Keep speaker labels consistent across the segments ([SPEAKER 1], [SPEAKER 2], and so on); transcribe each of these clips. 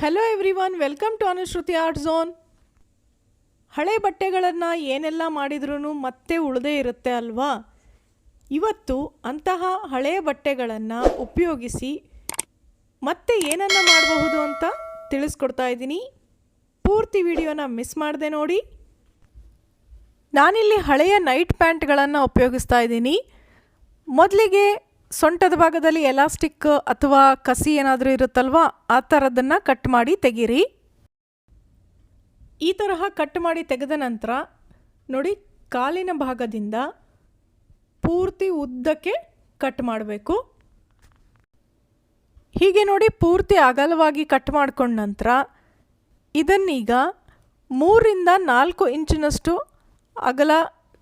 [SPEAKER 1] Hello everyone welcome to Anushruti art zone ಹಳೆ ಬಟ್ಟೆಗಳನ್ನು ಏನೆಲ್ಲ ಮಾಡಿದ್ರೂ ಮತ್ತೆ ಉಳದೇ ಇರುತ್ತೆ ಅಲ್ವಾ? ಇವತ್ತು ಅಂತಹ ಹಳೆ ಬಟ್ಟೆಗಳನ್ನು ಉಪಯೋಗಿಸಿ ಮತ್ತೆ ಏನನ್ನು ಮಾಡಬಹುದು ಅಂತ ತಿಳಿಸ್ಕೊಡ್ತಾ ಇದ್ದೀನಿ. ಪೂರ್ತಿ ವಿಡಿಯೋನ ಮಿಸ್ ಮಾಡದೆ ನೋಡಿ. ನಾನಿಲ್ಲಿ ಹಳೆಯ ನೈಟ್ ಪ್ಯಾಂಟ್ಗಳನ್ನು ಉಪಯೋಗಿಸ್ತಾ ಇದ್ದೀನಿ. ಮೊದಲಿಗೆ ಸೊಂಟದ ಭಾಗದಲ್ಲಿ ಎಲಾಸ್ಟಿಕ್ ಅಥವಾ ಕಸಿ ಏನಾದರೂ ಇರುತ್ತಲ್ವಾ? ಆ ಥರದನ್ನು ಕಟ್ ಮಾಡಿ ತೆಗೀರಿ. ಈ ತರಹ ಕಟ್ ಮಾಡಿ ತೆಗೆದ ನಂತರ ನೋಡಿ ಕಾಲಿನ ಭಾಗದಿಂದ ಪೂರ್ತಿ ಉದ್ದಕ್ಕೆ ಕಟ್ ಮಾಡಬೇಕು. ಹೀಗೆ ನೋಡಿ ಪೂರ್ತಿ ಅಗಲವಾಗಿ ಕಟ್ ಮಾಡ್ಕೊಂಡ ನಂತರ ಇದನ್ನೀಗ ಮೂರಿಂದ ನಾಲ್ಕು ಇಂಚಿನಷ್ಟು ಅಗಲ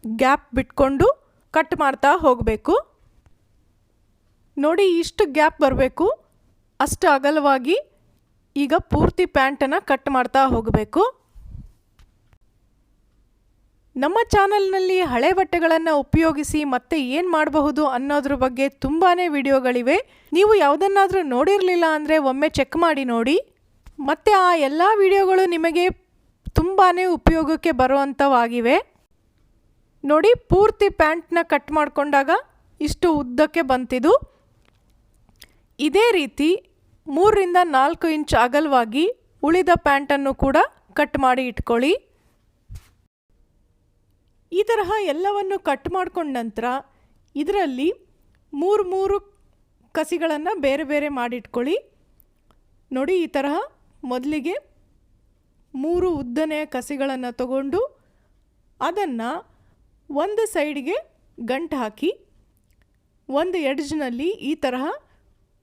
[SPEAKER 1] ಗ್ಯಾಪ್ ಬಿಟ್ಕೊಂಡು ಕಟ್ ಮಾಡ್ತಾ ಹೋಗಬೇಕು. ನೋಡಿ ಇಷ್ಟು ಗ್ಯಾಪ್ ಬರಬೇಕು. ಅಷ್ಟು ಅಗಲವಾಗಿ ಈಗ ಪೂರ್ತಿ ಪ್ಯಾಂಟನ್ನು ಕಟ್ ಮಾಡ್ತಾ ಹೋಗಬೇಕು. ನಮ್ಮ ಚಾನಲ್ನಲ್ಲಿ ಹಳೆ ಬಟ್ಟೆಗಳನ್ನು ಉಪಯೋಗಿಸಿ ಮತ್ತೆ ಏನು ಮಾಡಬಹುದು ಅನ್ನೋದ್ರ ಬಗ್ಗೆ ತುಂಬಾ ವಿಡಿಯೋಗಳಿವೆ. ನೀವು ಯಾವುದನ್ನಾದರೂ ನೋಡಿರಲಿಲ್ಲ ಅಂದರೆ ಒಮ್ಮೆ ಚೆಕ್ ಮಾಡಿ ನೋಡಿ. ಮತ್ತು ಆ ಎಲ್ಲ ವಿಡಿಯೋಗಳು ನಿಮಗೆ ತುಂಬಾ ಉಪಯೋಗಕ್ಕೆ ಬರುವಂಥವಾಗಿವೆ ನೋಡಿ ಪೂರ್ತಿ ಪ್ಯಾಂಟ್ನ ಕಟ್ ಮಾಡಿಕೊಂಡಾಗ ಇಷ್ಟು ಉದ್ದಕ್ಕೆ ಬಂತಿದು. ಇದೇ ರೀತಿ ಮೂರರಿಂದ ನಾಲ್ಕು ಇಂಚ್ ಅಗಲವಾಗಿ ಉಳಿದ ಪ್ಯಾಂಟನ್ನು ಕೂಡ ಕಟ್ ಮಾಡಿ ಇಟ್ಕೊಳ್ಳಿ. ಈ ತರಹ ಎಲ್ಲವನ್ನು ಕಟ್ ಮಾಡಿಕೊಂಡ ನಂತರ ಇದರಲ್ಲಿ ಮೂರು ಮೂರು ಕಸಿಗಳನ್ನು ಬೇರೆ ಬೇರೆ ಮಾಡಿಟ್ಕೊಳ್ಳಿ ನೋಡಿ ಈ ತರಹ ಮೊದಲಿಗೆ ಮೂರು ಉದ್ದನೆಯ ಕಸಿಗಳನ್ನು ತಗೊಂಡು ಅದನ್ನು ಒಂದು ಸೈಡ್ಗೆ ಗಂಟು ಹಾಕಿ, ಒಂದು ಎಡ್ಜ್ನಲ್ಲಿ ಈ ತರಹ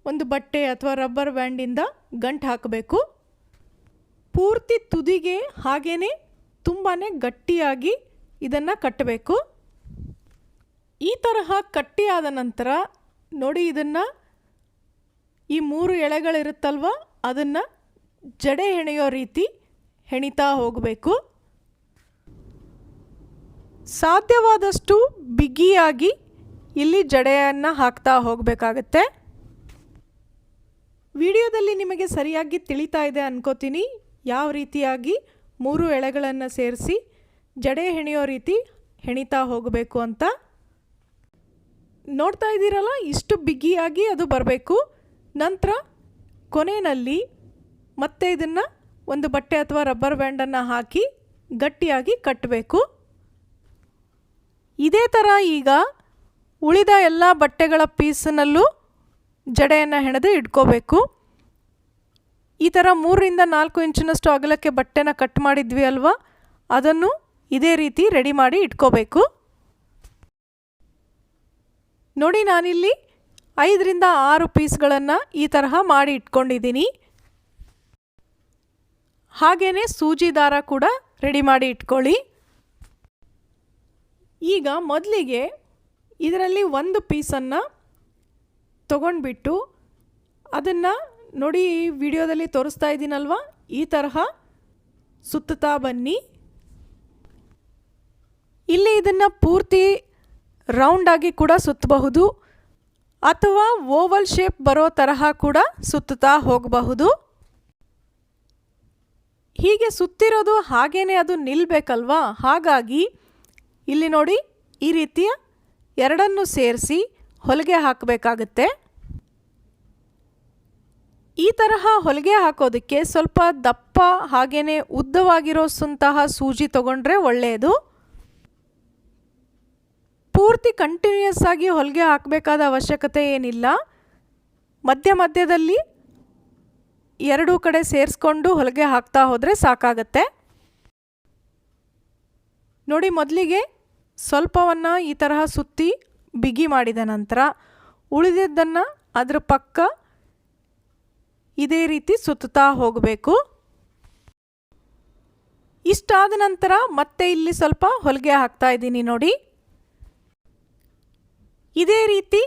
[SPEAKER 1] ಒಂದು ಬಟ್ಟೆ ಅಥವಾ ರಬ್ಬರ್ ಬ್ಯಾಂಡಿಂದ ಗಂಟು ಹಾಕಬೇಕು. ಪೂರ್ತಿ ತುದಿಗೆ ಹಾಗೇ ತುಂಬಾ ಗಟ್ಟಿಯಾಗಿ ಇದನ್ನು ಕಟ್ಟಬೇಕು. ಈ ತರಹ ಕಟ್ಟಿಯಾದ ನಂತರ ನೋಡಿ ಇದನ್ನು ಈ ಮೂರು ಎಳೆಗಳಿರುತ್ತಲ್ವ, ಅದನ್ನು ಜಡೆ ಹೆಣೆಯೋ ರೀತಿ ಹೆಣಿತಾ ಹೋಗಬೇಕು. ಸಾಧ್ಯವಾದಷ್ಟು ಬಿಗಿಯಾಗಿ ಇಲ್ಲಿ ಜಡೆಯನ್ನು ಹಾಕ್ತಾ ಹೋಗಬೇಕಾಗತ್ತೆ. ವಿಡಿಯೋದಲ್ಲಿ ನಿಮಗೆ ಸರಿಯಾಗಿ ತಿಳಿತಾ ಇದೆ ಅನ್ಕೋತೀನಿ. ಯಾವ ರೀತಿಯಾಗಿ ಮೂರು ಎಳೆಗಳನ್ನು ಸೇರಿಸಿ ಜಡೆ ಹೆಣೆಯೋ ರೀತಿ ಹೆಣಿತಾ ಹೋಗಬೇಕು ಅಂತ. ನೋಡ್ತಾ ಇದ್ದೀರಲ್ಲ, ಇಷ್ಟು ಬಿಗಿಯಾಗಿ ಅದು ಬರಬೇಕು. ನಂತರ ಕೊನೆಯಲ್ಲಿ ಮತ್ತೆ ಇದನ್ನು ಒಂದು ಬಟ್ಟೆ ಅಥವಾ ರಬ್ಬರ್ ಬ್ಯಾಂಡನ್ನು ಹಾಕಿ ಗಟ್ಟಿಯಾಗಿ ಕಟ್ಟಬೇಕು ಇದೇ ಥರ ಈಗ ಉಳಿದ ಎಲ್ಲ ಬಟ್ಟೆಗಳ ಪೀಸ್ನಲ್ಲೂ ಜಡೆಯನ್ನು ಹೆಣೆದು ಇಟ್ಕೋಬೇಕು. ಈ ಥರ ಮೂರರಿಂದ ನಾಲ್ಕು ಇಂಚಿನಷ್ಟು ಅಗಲಕ್ಕೆ ಬಟ್ಟೆನ ಕಟ್ ಮಾಡಿದ್ವಿ ಅಲ್ವಾ? ಅದನ್ನು ಇದೇ ರೀತಿ ರೆಡಿ ಮಾಡಿ ಇಟ್ಕೋಬೇಕು. ನೋಡಿ ನಾನಿಲ್ಲಿ ಐದರಿಂದ ಆರು ಪೀಸ್ಗಳನ್ನು ಈ ತರಹ ಮಾಡಿ ಇಟ್ಕೊಂಡಿದ್ದೀನಿ. ಹಾಗೆಯೇ ಸೂಜಿ ದಾರ ಕೂಡ ರೆಡಿ ಮಾಡಿ ಇಟ್ಕೊಳ್ಳಿ. ಈಗ ಮೊದಲಿಗೆ ಇದರಲ್ಲಿ ಒಂದು ಪೀಸನ್ನು ತಗೊಂಡ್ಬಿಟ್ಟು ಅದನ್ನು ನೋಡಿ ವಿಡಿಯೋದಲ್ಲಿ ತೋರಿಸ್ತಾ ಇದ್ದೀನಲ್ವ? ಈ ತರಹ ಸುತ್ತುತ್ತಾ ಬನ್ನಿ. ಇಲ್ಲಿ ಇದನ್ನು ಪೂರ್ತಿ ರೌಂಡಾಗಿ ಕೂಡ ಸುತ್ತಬಹುದು. ಅಥವಾ ಓವಲ್ ಶೇಪ್ ಬರೋ ತರಹ ಕೂಡ ಸುತ್ತುತ್ತಾ ಹೋಗಬಹುದು. ಹೀಗೆ ಸುತ್ತಿರೋದು ಹಾಗೇ ಅದು ನಿಲ್ಲಬೇಕಲ್ವಾ ಹಾಗಾಗಿ ಇಲ್ಲಿ ನೋಡಿ ಈ ರೀತಿಯ ಎರಡನ್ನು ಸೇರಿಸಿ ಹೊಲಿಗೆ ಹಾಕಬೇಕಾಗತ್ತೆ. ಈ ತರಹ ಹೊಲಿಗೆ ಹಾಕೋದಕ್ಕೆ ಸ್ವಲ್ಪ ದಪ್ಪ ಹಾಗೆಯೇ ಉದ್ದವಾಗಿರೋಸಂತಹ ಸೂಜಿ ತಗೊಂಡ್ರೆ ಒಳ್ಳೆಯದು. ಪೂರ್ತಿ ಕಂಟಿನ್ಯೂಯಸ್ ಆಗಿ ಹೊಲಿಗೆ ಹಾಕಬೇಕಾದ ಅವಶ್ಯಕತೆ ಏನಿಲ್ಲ. ಮಧ್ಯ ಮಧ್ಯದಲ್ಲಿ ಎರಡೂ ಕಡೆ ಸೇರಿಸ್ಕೊಂಡು ಹೊಲಿಗೆ ಹಾಕ್ತಾ ಹೋದರೆ ಸಾಕಾಗತ್ತೆ. ನೋಡಿ ಮೊದಲಿಗೆ ಸ್ವಲ್ಪವನ್ನು ಈ ತರಹ ಸುತ್ತಿ ಬಿಗಿ ಮಾಡಿದ ನಂತರ ಉಳಿದಿದ್ದನ್ನು ಅದರ ಪಕ್ಕ ಇದೇ ರೀತಿ ಸುತ್ತುತ್ತಾ ಹೋಗಬೇಕು. ಇಷ್ಟಾದ ನಂತರ ಮತ್ತೆ ಇಲ್ಲಿ ಸ್ವಲ್ಪ ಹೊಲಿಗೆ ಹಾಕ್ತಾ ಇದ್ದೀನಿ ನೋಡಿ. ಇದೇ ರೀತಿ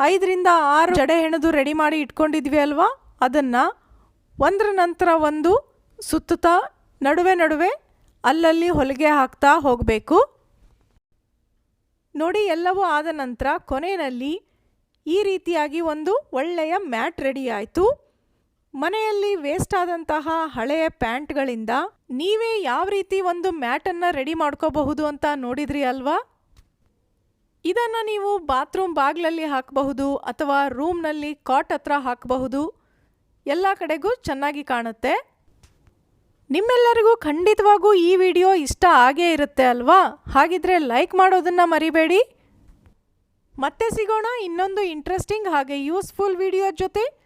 [SPEAKER 1] ಐದರಿಂದ ಆರು ಜಡೆ ಹೆಣೆದು ರೆಡಿ ಮಾಡಿ ಇಟ್ಕೊಂಡಿದ್ವಿ ಅಲ್ವಾ? ಅದನ್ನು ಒಂದರ ನಂತರ ಒಂದು ಸುತ್ತುತ್ತಾ ನಡುವೆ ನಡುವೆ ಅಲ್ಲಲ್ಲಿ ಹೊಲಿಗೆ ಹಾಕ್ತಾ ಹೋಗಬೇಕು. ನೋಡಿ ಎಲ್ಲವೂ ಆದ ನಂತರ ಕೊನೆಯಲ್ಲಿ ಈ ರೀತಿಯಾಗಿ ಒಂದು ಒಳ್ಳೆಯ ಮ್ಯಾಟ್ ರೆಡಿ ಆಯಿತು. ಮನೆಯಲ್ಲಿ ವೇಸ್ಟ್ ಆದಂತಹ ಹಳೆಯ ಪ್ಯಾಂಟ್ಗಳಿಂದ ನೀವೇ ಯಾವ ರೀತಿ ಒಂದು ಮ್ಯಾಟನ್ನು ರೆಡಿ ಮಾಡ್ಕೋಬಹುದು ಅಂತ ನೋಡಿದ್ರಿ ಅಲ್ವಾ? ಇದನ್ನು ನೀವು ಬಾತ್ರೂಮ್ ಬಾಗ್ಲಲ್ಲಿ ಹಾಕಬಹುದು ಅಥವಾ ರೂಮ್ನಲ್ಲಿ ಕಾಟ್ ಹತ್ರ ಹಾಕಬಹುದು. ಎಲ್ಲ ಕಡೆಗೂ ಚೆನ್ನಾಗಿ ಕಾಣುತ್ತೆ. ನಿಮ್ಮೆಲ್ಲರಿಗೂ ಖಂಡಿತವಾಗೂ ಈ ವಿಡಿಯೋ ಇಷ್ಟ ಆಗೇ ಇರುತ್ತೆ ಅಲ್ವಾ? ಹಾಗಿದ್ರೆ ಲೈಕ್ ಮಾಡೋದನ್ನು ಮರಿಬೇಡಿ. ಮತ್ತೆ ಸಿಗೋಣ ಇನ್ನೊಂದು ಇಂಟ್ರೆಸ್ಟಿಂಗ್ ಹಾಗೆ ಯೂಸ್ಫುಲ್ ವಿಡಿಯೋ ಜೊತೆ.